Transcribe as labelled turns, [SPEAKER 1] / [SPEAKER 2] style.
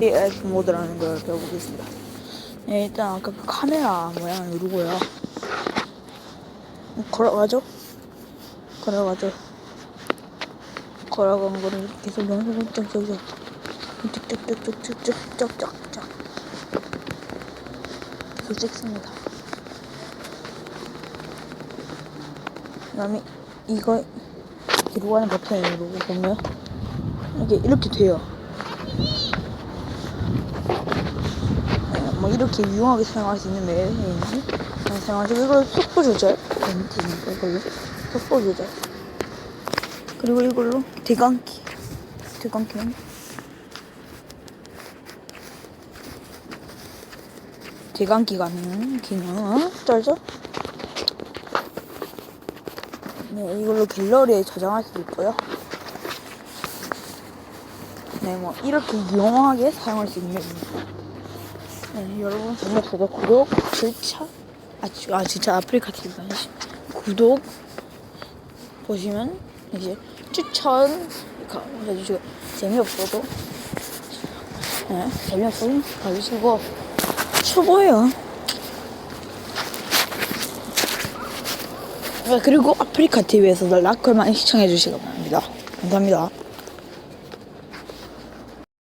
[SPEAKER 1] AF 모드라는 걸 배워보겠습니다. 네, 일단 아까 그 카메라 모양 누르고요. 걸어가죠? 걸어가죠. 걸어간 거를 계속 연속으로 쭉쭉 쭉 쭉쭉쭉쭉쭉쭉쭉쭉 계속 찍습니다. 그 다음에 이거 뒤로 가는 버튼을 누르고 보면 이게 이렇게 돼요. 네, 뭐 이렇게 유용하게 사용할 수 있는 메뉴인지? 사용하시고 이걸 속도 조절. 멘트니까 이걸로. 속도 조절. 그리고 이걸로 대감기. 대감기는? 대감기가 하는 기능 떨죠? 네 이걸로 갤러리에 저장할 수도 있고요. 네뭐 이렇게 유용하게 사용할 수 있는 네, 여러분 반갑습니다. 구독, 절차, 아, 지- 아 진짜 아프리카 TV 아니시 구독 보시면 이제 추천 가- 해주시고 재미없어도 네, 재미없어도 봐주시고 초보예요. 네, 그리고 아프리카 TV에서도 라컬 많이 시청해 주시기 바랍니다. 감사합니다.